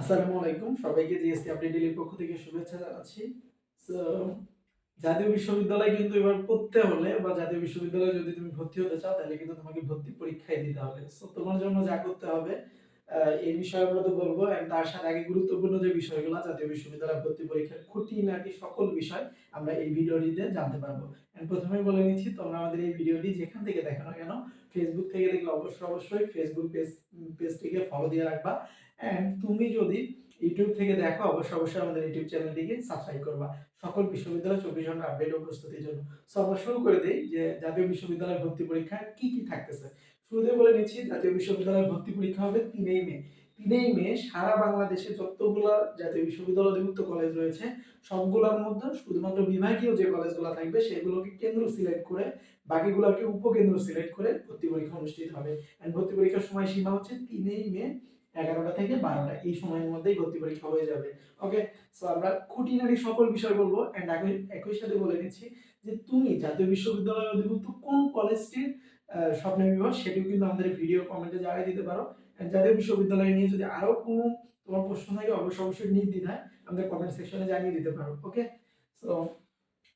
আসসালামু আলাইকুম। সবাইকে জিএসটি আপডেট ডেলির পক্ষ থেকে শুভেচ্ছা জানাচ্ছি। সো জাতীয় বিশ্ববিদ্যালয় কিন্তু এবার পড়তে হলে বা জাতীয় বিশ্ববিদ্যালয়ে যদি তুমি ভর্তি হতে চাও, তাহলে কিন্তু তোমাকে ভর্তি পরীক্ষায় দিতে হবে। সো তোমার জন্য যা করতে হবে এই বিষয়গুলো তো বলব তার সাথে আগে গুরুত্বপূর্ণ যে বিষয়গুলো, জাতীয় বিশ্ববিদ্যালয় ভর্তি পরীক্ষার খুঁটিনাটি সকল বিষয় আমরা এই ভিডিওটিতে জানতে পারব। And প্রথমেই বলে নিচ্ছি, তোমরা আমাদের এই ভিডিওটি যেখান থেকে দেখো না কেন ফেসবুক থেকে দেখলে অবশ্যই অবশ্যই ফেসবুক পেজ পেজটিকে ফলো দিয়ে রাখবা। এন্ড তুমি যদি ইউটিউব থেকে দেখো, অবশ্যই অবশ্যই আমাদের ইউটিউব চ্যানেলটিকে সাবস্ক্রাইব করবা। সকল বিশ্ববিদ্যালয় চব্বিশ ঘণ্টা আপডেট ও প্রস্তুতির জন্য। সো আমরা শুরু করে দিই যে, জাতীয় বিশ্ববিদ্যালয় ভর্তি পরীক্ষা কি কি থাকতেছে। শুরুতে বলে নিচ্ছি জাতীয় বিশ্ববিদ্যালয় ভর্তি পরীক্ষা হবে তিনই মে। তিনই মে সারা বাংলাদেশে যতগুলো জাতীয় বিশ্ববিদ্যালয় অধিভুক্ত কলেজ রয়েছে, সবগুলোর মধ্যে শুধুমাত্র বিভাগীয় যে কলেজগুলো থাকবে, সেগুলোকে কেন্দ্র সিলেক্ট করে, বাকিগুলোকে উপকেন্দ্র সিলেক্ট করে ভর্তি পরীক্ষা অনুষ্ঠিত হবে। এন্ড ভর্তি পরীক্ষার সময় সীমা হচ্ছে তিনই মে এগারোটা থেকে বারোটা। এই সময়ের মধ্যেই ভর্তি পরীক্ষা হয়ে যাবে। ওকে সো আমরা খুঁটিনাটি সকল বিষয় বলব। এন্ড একই সাথে বলে নিচ্ছি যে তুমি জাতীয় বিশ্ববিদ্যালয়ের অধিভুক্ত কোন কলেজটির স্বপ্ন বিভাগ সেটিও কিন্তু আমাদের ভিডিও কমেন্টে জানিয়ে দিতে পারো। জাতীয় বিশ্ববিদ্যালয় নিয়ে যদি আরও কোনো তোমার প্রশ্ন থাকে অবশ্যই অবশ্যই নির্দ্বিধায় আমাদের কমেন্ট সেকশনে জানিয়ে দিতে পারো ওকে সো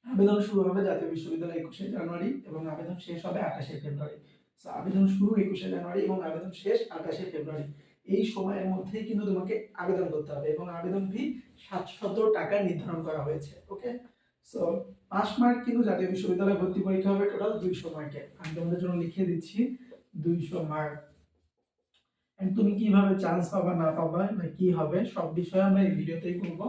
আবেদন শুরু হবে জাতীয় বিশ্ববিদ্যালয় একুশে জানুয়ারি এবং আবেদন শেষ হবে আঠাশে ফেব্রুয়ারি। সো আবেদন শুরু একুশে জানুয়ারি এবং আবেদন শেষ আঠাশে ফেব্রুয়ারি। এই সময়ের মধ্যেই কিন্তু তোমাকে আবেদন করতে হবে এবং আবেদন ফি সাতশত টাকা নির্ধারণ করা হয়েছে ওকে সো পাস মার্ক কিন্তু জাতীয় বিশ্ববিদ্যালয়ে ভর্তি পরীক্ষা হবে টোটাল দুইশো মার্কের আমি তোমাদের জন্য লিখে দিচ্ছি, দুইশো মার্ক। তুমি কীভাবে চান্স পাবা, না পাবা, না কি হবে, সব বিষয়ে আমরা এই ভিডিওতেই বলব।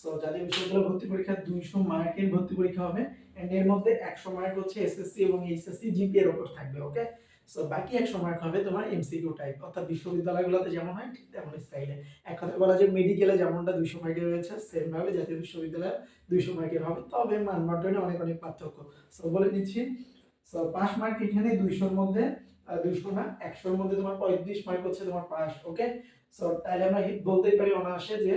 সো জাতীয় বিশ্ববিদ্যালয় ভর্তি পরীক্ষা দুইশো মার্কের ভর্তি পরীক্ষা হবে। এন্ড এর মধ্যে একশো মার্ক হচ্ছে এসএসসি এবং এইচএসসি জিপি এর উপর থাকবে ওকে সো বাকি একশো মার্ক হবে তোমার এমসিকিউ টাইপ অর্থাৎ বিশ্ববিদ্যালয়গুলোতে যেমন হয়, ঠিক তেমন স্টাইলে এক বলা যায় মেডিকেলে যেমনটা দুইশো মার্কের রয়েছে সেম ভাবে জাতীয় বিশ্ববিদ্যালয়ে দুইশো মার্কের হবে। তবে মানবন্টনে অনেক অনেক পার্থক্য। সো বলে নিচ্ছি। সো পাস মার্ক এখানে দুইশোর মধ্যে দুইশো না, একশোর মধ্যে তোমার পঁয়ত্রিশ মার্ক হচ্ছে তোমার পাস ওকে সো তাহলে আমরা বলতেই পারি অনায়াসে যে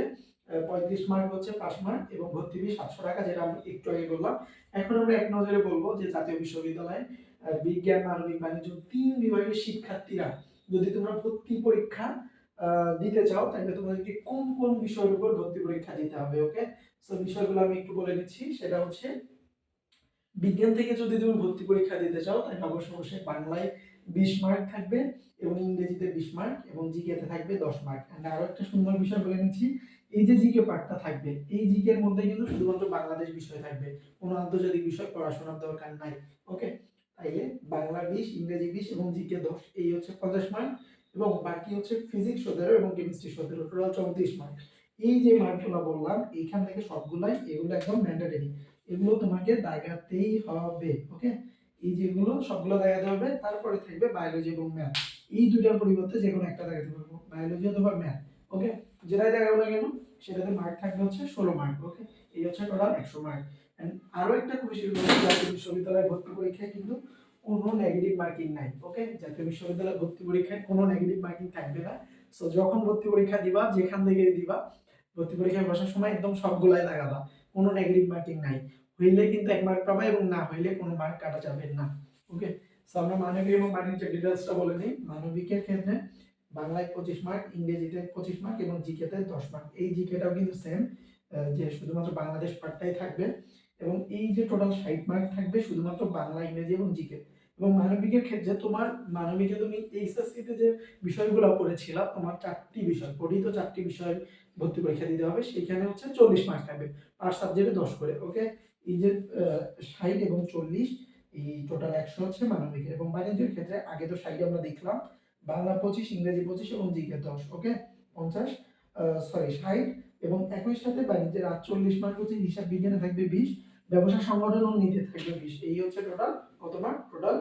পঁয়ত্রিশ মার্ক হচ্ছে পাস মার্ক এবং ভর্তি ফি সাতশো টাকা, যেটা আমি একটু আগে বললাম। এখন আমরা এক নজরে বলব যে জাতীয় বিশ্ববিদ্যালয়ে বিজ্ঞান, মানবিক বাণিজ্য তিন বিভাগের শিক্ষার্থীরা, যদি তোমরা ভর্তি পরীক্ষা দিতে চাও, তাহলে তোমাদেরকে কোন কোন বিষয়ের উপর ভর্তি পরীক্ষা দিতে হবে ওকে সো বিষয়গুলো আমি একটু বলে নিচ্ছি সেটা হচ্ছে, বিজ্ঞান থেকে যদি তুমি ভর্তি পরীক্ষা দিতে চাও, তাহলে অবশ্যই অবশ্যই বাংলায় বিশ মার্ক থাকবে এবং ইংরেজিতে বিশ মার্ক এবং জিকেতে থাকবে দশ মার্ক অ্যান্ড আরও একটা সুন্দর বিষয় বলে নিচ্ছি, এই যে জিকে পার্টটা থাকবে, এই জিকের মধ্যে কিন্তু শুধুমাত্র বাংলাদেশ বিষয় থাকবে, কোনো আন্তর্জাতিক বিষয় পড়াশোনার দরকার নাই ওকে তাইলে বাংলা বিশ, ইংরেজি বিশ এবং জিকে দশ, এই হচ্ছে পঞ্চাশ মার্ক এবং বাকি হচ্ছে ফিজিক্স সতেরো এবং কেমিস্ট্রি সতেরো টোটাল চৌত্রিশ মার্ক এই যে মার্কগুলো বললাম, এইখান থেকে সবগুলাই, এগুলো একদম ম্যান্ডেটরি এগুলো তোমাকে দেখাতেই হবে ওকে এই যেগুলো, সবগুলো দেখাতে হবে, তারপরে থাকবে বায়োলজি এবং ম্যাথ এই দুটার পরিবর্তে যে কোনো একটা দেখাতে পারব বায়োলজি অথবা ম্যাথ ওকে যেটাই দেখাবো না কেন, সেটাতে মার্ক থাকবে হচ্ছে ষোলো মার্ক ওকে এই হচ্ছে টোটাল একশো মার্ক আরও একটা খুশি জাতীয় বিশ্ববিদ্যালয় ভর্তি পরীক্ষায় কিন্তু কোনো নেগেটিভ মার্কিং নাই ওকে জাতীয় বিশ্ববিদ্যালয় ভর্তি পরীক্ষায় কোনো নেগেটিভ মার্কিং থাকবে না। সো যখন ভর্তি পরীক্ষা দিবা, যেখান থেকে দিবা, ভর্তি পরীক্ষায় বসার সময় একদম সবগুলাই লাগাবা, কোনো নেগেটিভ মার্কিং নাই। হইলে কিন্তু এক মার্ক পাবা এবং না হইলে কোনো মার্ক কাটা যাবে না ওকে সো আমরা মানবিক এবং বাণিজ্য ডিটেলসটা বলে নিই, মানবিকের ক্ষেত্রে বাংলায় পঁচিশ মার্ক ইংরেজিতে পঁচিশ মার্ক এবং জিকেতে দশ মার্ক এই জিকেটাও কিন্তু সেম যে শুধুমাত্র বাংলাদেশ পার্টটাই থাকবে। এবং এই যে টোটাল ষাট মার্ক থাকবে শুধুমাত্র বাংলা, ইংরেজি এবং জিকে এবং মানবিকের ক্ষেত্রে তোমার, মানবিকে তুমি এইচএসসিতে যে বিষয়গুলো পড়েছিলা, তোমার চারটি বিষয় পঠিত চারটি বিষয় ভর্তি পরীক্ষা দিতে হবে, সেইখানে হচ্ছে চল্লিশ মার্ক থাকবে পার সাবজেক্টে দশ করে ওকে এই যে ষাট এবং চল্লিশ, এই টোটাল একশো হচ্ছে মানবিকের এবং বাণিজ্যের ক্ষেত্রে আগে তো ষাট আমরা দেখলাম, বাংলা পঁচিশ, ইংরেজি পঁচিশ এবং জিকে দশ ওকে পঞ্চাশ সরি ষাট এবং একই সাথে বাণিজ্যের আটচল্লিশ মার্ক হচ্ছে হিসাব বিজ্ঞানে থাকবে বিশ ব্যবসা সংগঠন ও নীতি থাকবে বিশ, এই হচ্ছে টোটাল কত মার্ক টোটাল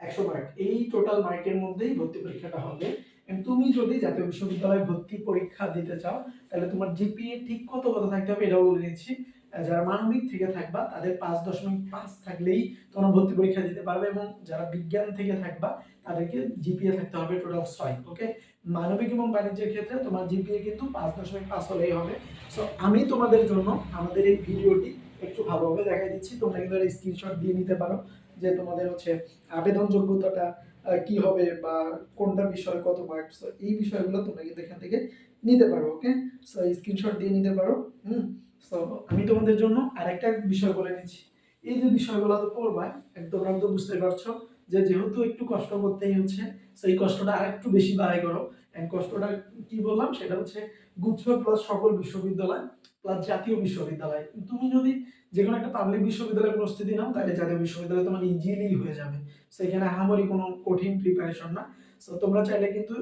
একশো মার্ক এই টোটাল মার্কের মধ্যেই ভর্তি পরীক্ষাটা হবে। তুমি যদি জাতীয় বিশ্ববিদ্যালয়ে ভর্তি পরীক্ষা দিতে চাও, তাহলে তোমার জিপিএ ঠিক কত কত থাকতে হবে এটাও বলে দিচ্ছি। যারা মানবিক থেকে থাকবা, তাদের পাঁচ দশমিক পাঁচ থাকলেই তোমরা ভর্তি পরীক্ষা দিতে পারবে এবং যারা বিজ্ঞান থেকে থাকবা, তাদেরকে জিপিএ থাকতে হবে টোটাল ছয় ওকে মানবিক এবং বাণিজ্যের ক্ষেত্রে তোমার জিপিএ কিন্তু পাঁচ দশমিক পাঁচ হলেই হবে। সো আমি তোমাদের জন্য আমাদের এই ভিডিওটি একটু ভালোভাবে দেখাই দিচ্ছি। তোমরা কিন্তু স্ক্রিনশট দিয়ে নিতে পারো যে তোমাদের হচ্ছে আবেদন যোগ্যতাটা কি হবে বা কোনটা বিষয় কত মার্কস এই বিষয়গুলো তোমরা কিন্তু এখান থেকে নিতে পারো ওকে সো স্ক্রিনশট দিয়ে নিতে পারো, হুম? সো আমি তোমাদের জন্য আরেকটা বিষয় বলে নিচ্ছি। এই যে বিষয়গুলো তো পড়বা একদম তোমরা তো বুঝতে পারছ যে যেহেতু একটু কষ্ট করতেই হচ্ছে সেই কষ্টটা আর একটু বেশি বাড়াই করো। এন্ড কষ্টটা কি বললাম? সেটা হচ্ছে গুচ্ছ প্লাস সকল বিশ্ববিদ্যালয় প্লাস জাতীয় বিশ্ববিদ্যালয়। তুমি যদি যে কোনো একটা পাবলিক বিশ্ববিদ্যালয়ের প্রস্তুতি নাও, তাহলে জাতীয় বিশ্ববিদ্যালয় তোমার ইজিলি হয়ে যাবে। সেখানে আহামরি কোনো কঠিন প্রিপারেশন না। সো তোমরা চাইলে কিন্তু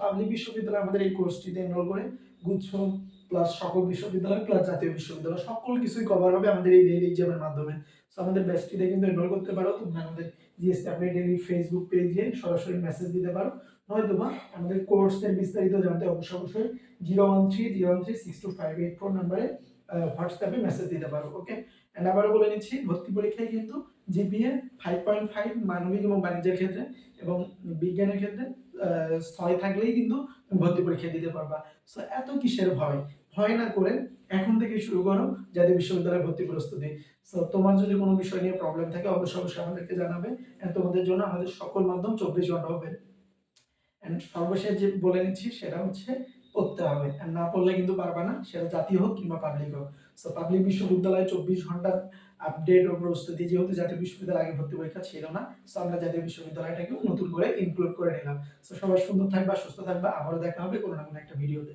পাবলিক বিশ্ববিদ্যালয় আমাদের এই কোর্সটিতে এনরোল করে গুচ্ছ প্লাস সকল বিশ্ববিদ্যালয় প্লাস জাতীয় বিশ্ববিদ্যালয় সকল কিছুই কভার হবে আমাদের এই ডেইলি এক্সামের মাধ্যমে। সো আমাদের ব্যাচটিতে কিন্তু এনরোল করতে পারো। তোমরা আমাদের জিএসটি আপনি ডেইলি ফেসবুক পেজে সরাসরি মেসেজ দিতে পারো। নয়তো বা আমাদের কোর্সের বিস্তারিত জানতে অবশ্যই অবশ্যই zero one three, zero one three six two five eight four নাম্বারে হোয়াটসঅ্যাপে মেসেজ দিতে পারো ওকে অ্যান্ড আবারও বলে নিচ্ছি, ভর্তি পরীক্ষায় কিন্তু জিপিএ ফাইভ পয়েন্ট ফাইভ মানবিক এবং বাণিজ্যের ক্ষেত্রে এবং বিজ্ঞানের ক্ষেত্রে ছয় থাকলেই কিন্তু ভর্তি পরীক্ষা দিতে পারবা। সো এত কিসের ভয়? ভয় না করে এখন থেকে শুরু করো জাতীয় বিশ্ববিদ্যালয়ে ভর্তি প্রস্তুতি। সো তোমার যদি কোনো বিষয় নিয়ে প্রবলেম থাকে, অবশ্যই অবশ্যই আমাদেরকে জানাবে। তোমাদের জন্য আমাদের সকল মাধ্যম চব্বিশ ঘণ্টা হবে। সর্বশেষ যে বলে নিচ্ছি সেটা হচ্ছে পড়তে হবে। না পড়লে কিন্তু পারবে না, সেটা জাতীয় হোক কিংবা পাবলিক হোক। তো পাবলিক বিশ্ববিদ্যালয়ে চব্বিশ ঘণ্টা আপডেট ও প্রস্তুতি যেহেতু জাতীয় বিশ্ববিদ্যালয় আগে ভর্তি পরীক্ষা ছিল না তো আমরা জাতীয় বিশ্ববিদ্যালয়টাকে নতুন করে ইনক্লুড করে নিলাম। তো সবাই সুন্দর থাকবা, সুস্থ থাকবা। আবারও দেখা হবে কোনো না কোনো একটা ভিডিওতে